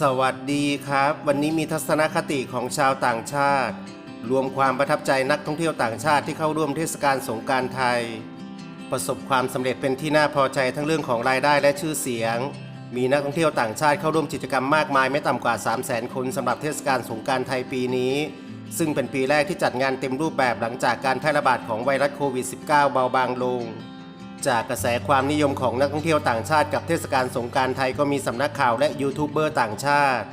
สวัสดีครับ วันนี้มีทัศนคติของชาวต่างชาติ รวมความประทับใจนักท่องเที่ยวต่างชาติที่เข้าร่วมเทศกาลสงการไทย ประสบความสำเร็จเป็นที่น่าพอใจทั้งเรื่องของรายได้และชื่อเสียง มีนักท่องเที่ยวต่างชาติเข้าร่วมกิจกรรมมากมายไม่ต่ำกว่า 3 0 0 0 0 0 คนสำหรับเทศกาลสงการไทยปีนี้ ซึ่งเป็นปีแรกที่จัดงานเต็มรูปแบบหลังจากการแพร่ระบาดของไวรัสโควิด -19 เบาบางลง จากกระแสความนิยมของนักท่องเที่ยวต่างชาติกับเทศกาลสงการไทยก็มีสำนักข่าวและยูทูบเบอร์ต่างชาติ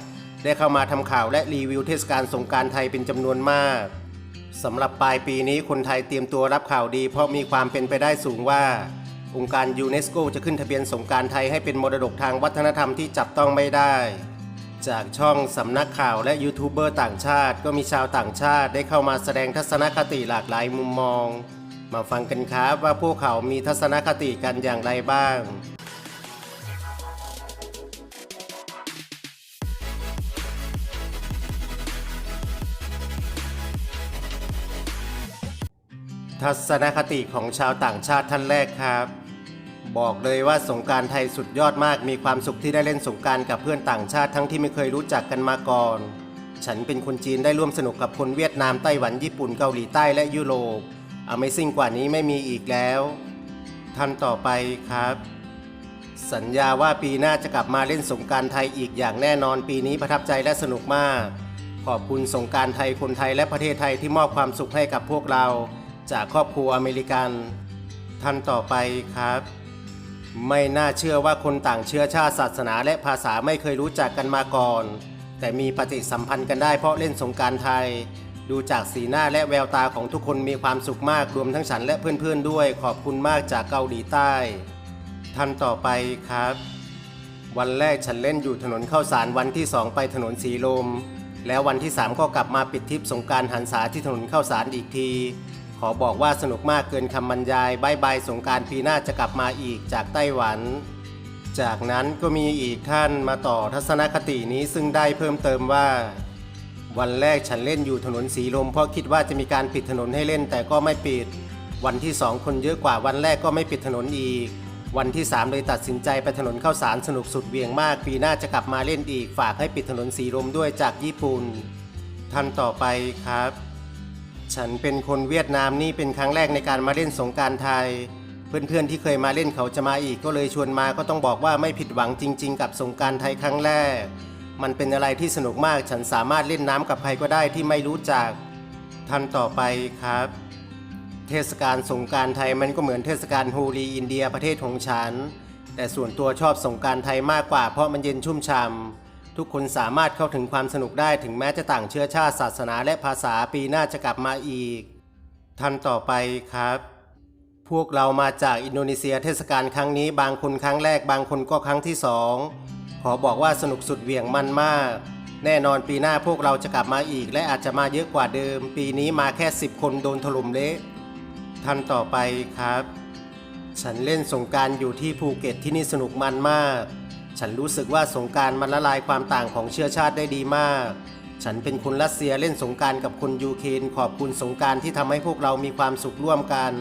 ได้เข้ามาทำข่าวและรีวิวเทศกาลสงการไทยเป็นจำนวนมากสำหรับปลายปีนี้คนไทยเตรียมตัวรับข่าวดี เพราะมีความเป็นไปได้สูงว่า องค์การยูเนสโกจะขึ้นทะเบียนสงการไทยให้เป็นมรดกทางวัฒนธรรมที่จับต้องไม่ได้ จากช่องสำนักข่าวและยูทูบเบอร์ต่างชาติ ก็มีชาวต่างชาติได้เข้ามาแสดงทัศนคติหลากหลายมุมมอง มาฟังกันครับว่าพวกเขามีทัศนคติกันอย่างไรบ้าง ทัศนคติของชาวต่างชาติท่านแรกครับ บอกเลยว่าสงการไทยสุดยอดมากมีความสุขที่ได้เล่นสงการกับเพื่อนต่างชาติทั้งที่ไม่เคยรู้จักกันมาก่อน ฉันเป็นคนจีนได้ร่วมสนุกกับคนเวียดนามไต้หวันญี่ปุ่นเกาหลีใต้และยุโรป อเมซิ่งกว่านี้ไม่มีอีกแล้วท่านต่อไปครับ สัญญาว่าปีหน้าจะกลับมาเล่นสงการไทยอีกอย่างแน่นอนปีนี้ประทับใจและสนุกมาก ขอบคุณสงการไทยคนไทยและประเทศไทยที่มอบความสุขให้กับพวกเรา จากครอบครัวอเมริกันท่านต่อไปครับ ไม่น่าเชื่อว่าคนต่างเชื้อชาติศาสนาและภาษาไม่เคยรู้จักกันมาก่อน แต่มีปฏิสัมพันธ์กันได้เพราะเล่นสงการไทย ดูจากสีหน้าและแววตาของทุกคนมีความสุขมากรวมทั้งฉันและเพื่อนๆด้วย ขอบคุณมากจากเกาหลีใต้ท่านต่อไปครับ วันแรกฉันเล่นอยู่ถนนเข้าสารวันที่สองไปถนนสีลม แล้ววันที่สามก็กลับมาปิดทริปสงการหันษาที่ถนนเข้าสารอีกที ขอบอกว่าสนุกมากเกินคำบรรยายบายบายสงการปีหน้าจะกลับมาอีกจากไต้หวันจากนั้นก็มีอีกท่านมาต่อทัศนคตินี้ซึ่งได้เพิ่มเติมว่า วันแรกฉันเล่นอยู่ถนนสีลม เพราะคิดว่าจะมีการปิดถนนให้เล่นแต่ก็ไม่ปิด วันที่สองคนเยอะกว่าวันแรกก็ไม่ปิดถนนอีก วันที่สามเลยตัดสินใจไปถนนเข้าสารสนุกสุดเวียงมาก ปีหน้าจะกลับมาเล่นอีก ฝากให้ปิดถนนสีลมด้วยจากญี่ปุ่นท่านต่อไปครับ ฉันเป็นคนเวียดนามนี่เป็นครั้งแรกในการมาเล่นสงการไทย เพื่อนๆที่เคยมาเล่นเขาจะมาอีกก็เลยชวนมาก็ต้องบอกว่าไม่ผิดหวังจริง ๆ กับสงการไทยครั้งแรก มันเป็นอะไรที่สนุกมากฉันสามารถเล่นน้ำกับใครก็ได้ที่ไม่รู้จักท่านต่อไปครับ เทศกาลสงการไทยมันก็เหมือนเทศกาลฮูลีอินเดียประเทศของฉัน แต่ส่วนตัวชอบสงการไทยมากกว่าเพราะมันเย็นชุ่มฉ่ำทุกคนสามารถเข้าถึงความสนุกได้ถึงแม้จะต่างเชื้อชาติศาสนาและภาษาปีหน้าจะกลับมาอีก ท่านต่อไปครับพวกเรามาจากอินโดนีเซียเทศกาลครั้งนี้บางคนครั้งแรกบางคนก็ครั้งที่สอง อบอกว่าสนุกสุดเหวี่ยงมันมาก แน่นอนปีหน้าพวกเราจะกลับมาอีก และอาจจะมาเยอะกว่าเดิม ปีนี้มาแค่ 10 คนโดนถล่มเละท่านต่อไปครับ ฉันเล่นสงการอยู่ที่ภูเก็ตที่นี่สนุกมันมาก ฉันรู้สึกว่าสงการมันละลายความต่างของเชื้อชาติได้ดีมาก ฉันเป็นคนรัสเซียเล่นสงการกับคนยูเครนขอบคุณสงการที่ทำให้พวกเรามีความสุขร่วมกัน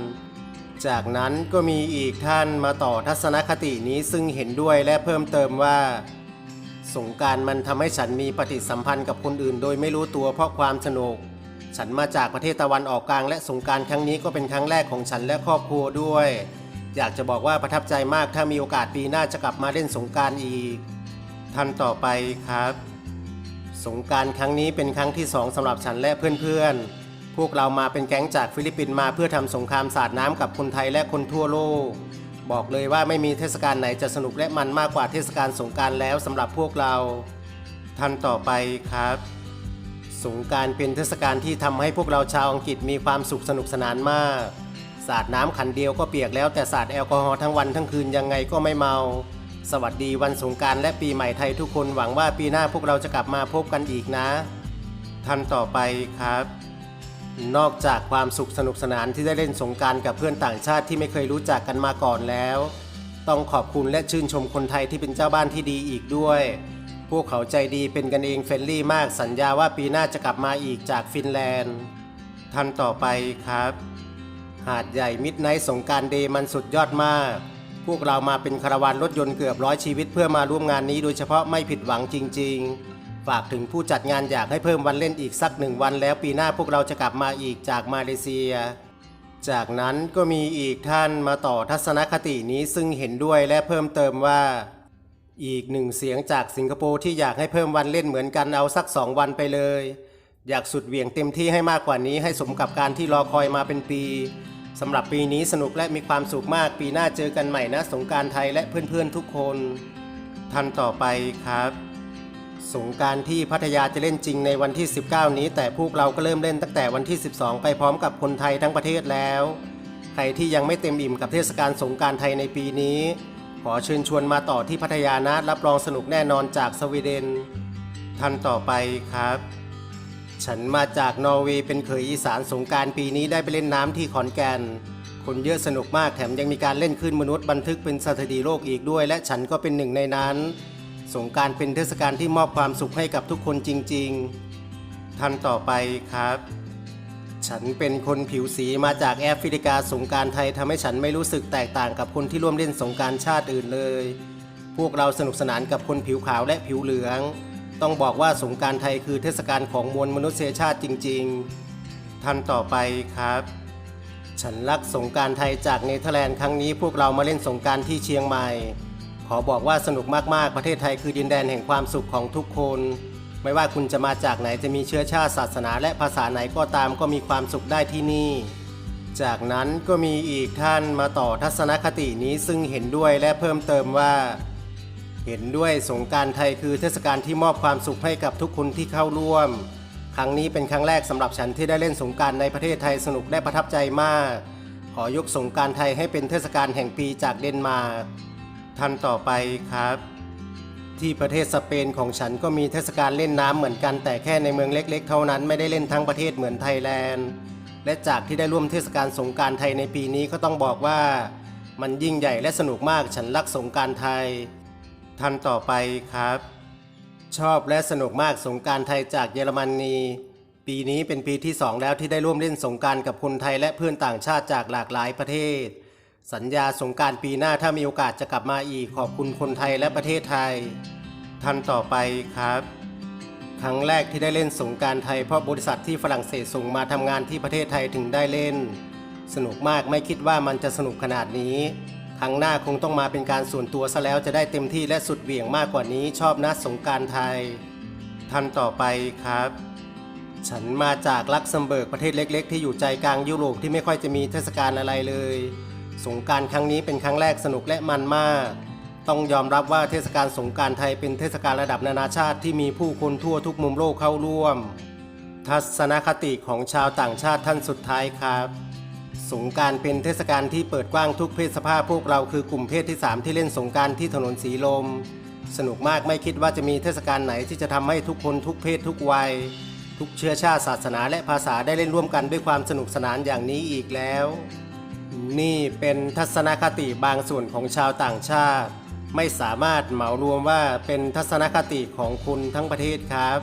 จากนั้นก็มีอีกท่านมาต่อทัศนคตินี้ซึ่งเห็นด้วยและเพิ่มเติมว่า สงการมันทำให้ฉันมีปฏิสัมพันธ์กับคนอื่น โดยไม่รู้ตัวเพราะความสนุก ฉันมาจากประเทศตะวันออกกลาง และสงการครั้งนี้ก็เป็นครั้งแรกของฉันและครอบครัวด้วย อยากจะบอกว่าประทับใจมากถ้ามีโอกาสปีหน้าจะกลับมาเล่นสงการอีก ท่านต่อไปครับ สงการครั้งนี้เป็นครั้งที่สองสำหรับฉันและเพื่อนๆ พวกเรามาเป็นแก๊งจากฟิลิปปินส์มาเพื่อทำสงครามสาดน้ำกับคนไทยและคนทั่วโลก บอกเลยว่าไม่มีเทศกาลไหนจะสนุกและมันมากกว่าเทศกาลสงการแล้วสำหรับพวกเรา ท่านต่อไปครับ สงการเป็นเทศกาลที่ทำให้พวกเราชาวอังกฤษมีความสุขสนุกสนานมาก สาดน้ำขันเดียวก็เปียกแล้วแต่สาดแอลกอฮอล์ทั้งวันทั้งคืนยังไงก็ไม่เมา สวัสดีวันสงการและปีใหม่ไทยทุกคนหวังว่าปีหน้าพวกเราจะกลับมาพบกันอีกนะ ท่านต่อไปครับ นอกจากความสุขสนุกสนานที่ได้เล่นสงการกับเพื่อนต่างชาติที่ไม่เคยรู้จักกันมาก่อนแล้ว ต้องขอบคุณและชื่นชมคนไทยที่เป็นเจ้าบ้านที่ดีอีกด้วย พวกเขาใจดีเป็นกันเองเฟรนลี่มากสัญญาว่าปีหน้าจะกลับมาอีกจากฟินแลนด์ท่านต่อไปครับ หาดใหญ่มิดไนท์สงการเดย์มันสุดยอดมาก พวกเรามาเป็นคาราวานรถยนต์เกือบร้อยชีวิตเพื่อมาร่วมงานนี้โดยเฉพาะไม่ผิดหวังจริง ๆ ฝากถึงผู้จัดงานอยากให้เพิ่มวันเล่นอีกสักหนึ่งวันแล้วปีหน้าพวกเราจะกลับมาอีกจากมาเลเซีย จากนั้นก็มีอีกท่านมาต่อทัศนคตินี้ซึ่งเห็นด้วยและเพิ่มเติมว่า อีกหนึ่งเสียงจากสิงคโปร์ที่อยากให้เพิ่มวันเล่นเหมือนกันเอาสักสองวันไปเลย อยากสุดเหวี่ยงเต็มที่ให้มากกว่านี้ให้สมกับการที่รอคอยมาเป็นปีสำหรับปีนี้สนุกและมีความสุขมากปีหน้าเจอกันใหม่นะสงการไทยและเพื่อนๆทุกคนท่านต่อไปครับ สงการที่พัทยาจะเล่นจริงในวันที่ 19 นี้ แต่พวกเราก็เริ่มเล่นตั้งแต่วันที่ 12 ไปพร้อมกับคนไทยทั้งประเทศแล้ว ใครที่ยังไม่เต็มอิ่มกับเทศกาลสงการไทยในปีนี้ ขอเชิญชวนมาต่อที่พัทยานะรับรองสนุกแน่นอนจากสวีเดนท่านต่อไปครับ ฉันมาจากนอร์เวย์เป็นเขยอีสานสงการปีนี้ได้ไปเล่นน้ำที่ขอนแก่นคนเยอะสนุกมากแถมยังมีการเล่นขึ้นมนุษย์บันทึกเป็นสถิติโลกอีกด้วย และฉันก็เป็นหนึ่งในนั้น สงการเป็นเทศกาลที่มอบความสุขให้กับทุกคนจริง ๆ ท่านต่อไปครับ ฉันเป็นคนผิวสีมาจากแอฟริกาสงการไทยทำให้ฉันไม่รู้สึกแตกต่างกับคนที่ร่วมเล่นสงการชาติอื่นเลย พวกเราสนุกสนานกับคนผิวขาวและผิวเหลือง ต้องบอกว่าสงการไทยคือเทศกาลของมวลมนุษยชาติจริง ๆ ท่านต่อไปครับ ฉันรักสงการไทยจากเนเธอร์แลนด์ครั้งนี้พวกเรามาเล่นสงการที่เชียงใหม่ ขอบอกว่าสนุกมากๆ ประเทศไทยคือดินแดนแห่งความสุขของทุกคน ไม่ว่าคุณจะมาจากไหนจะมีเชื้อชาติศาสนาและภาษาไหนก็ตามก็มีความสุขได้ที่นี่ จากนั้นก็มีอีกท่านมาต่อทัศนคตินี้ซึ่งเห็นด้วยและเพิ่มเติมว่า เห็นด้วยสงการไทยคือเทศกาลที่มอบความสุขให้กับทุกคนที่เข้าร่วม ครั้งนี้เป็นครั้งแรกสำหรับฉันที่ได้เล่นสงการในประเทศไทยสนุกและประทับใจมาก ขอยกสงการไทยให้เป็นเทศกาลแห่งปีจากเดนมาร์ก ท่านต่อไปครับ ที่ประเทศสเปนของฉันก็มีเทศกาลเล่นน้ำเหมือนกันแต่แค่ในเมืองเล็ก ๆ เท่านั้นไม่ได้เล่นทั้งประเทศเหมือนไทยแลนด์ และจากที่ได้ร่วมเทศกาลสงการไทยในปีนี้ก็ต้องบอกว่า มันยิ่งใหญ่และสนุกมากฉันรักสงการไทย ท่านต่อไปครับ ชอบและสนุกมากสงการไทยจากเยอรมนีปีนี้เป็นปีที่สองแล้วที่ได้ร่วมเล่นสงการกับคนไทยและเพื่อนต่างชาติจากหลากหลายประเทศ สัญญาสงการปีหน้าถ้ามีโอกาสจะกลับมาอีกขอบคุณคนไทยและประเทศไทย ท่านต่อไปครับ ครั้งแรกที่ได้เล่นสงการไทยเพราะบริษัทที่ฝรั่งเศสส่งมาทำงานที่ประเทศไทยถึงได้เล่น สนุกมากไม่คิดว่ามันจะสนุกขนาดนี้ ครั้งหน้าคงต้องมาเป็นการส่วนตัวซะแล้วจะได้เต็มที่และสุดเหวี่ยงมากกว่านี้ชอบนะสงการไทย ท่านต่อไปครับฉันมาจากลักเซมเบิร์กประเทศเล็ก ๆ ที่อยู่ใจกลางยุโรปที่ไม่ค่อยจะมีเทศกาลอะไรเลย สงการครั้งนี้เป็นครั้งแรกสนุกและมันมาก ต้องยอมรับว่าเทศกาลสงการไทยเป็นเทศกาลระดับนานาชาติที่มีผู้คนทั่วทุกมุมโลกเข้าร่วม ทัศนคติของชาวต่างชาติท่านสุดท้ายครับ สงการเป็นเทศกาลที่เปิดกว้างทุกเพศสภาพพวกเราคือกลุ่มเพศที่ 3 ที่เล่นสงการที่ถนนสีลม สนุกมากไม่คิดว่าจะมีเทศกาลไหนที่จะทำให้ทุกคนทุกเพศทุกวัย ทุกเชื้อชาติศาสนาและภาษาได้เล่นร่วมกันด้วยความสนุกสนานอย่างนี้อีกแล้ว นี่เป็นทัศนคติบางส่วนของชาวต่างชาติ ไม่สามารถเหมารวมว่าเป็นทัศนคติของคุณทั้งประเทศครับ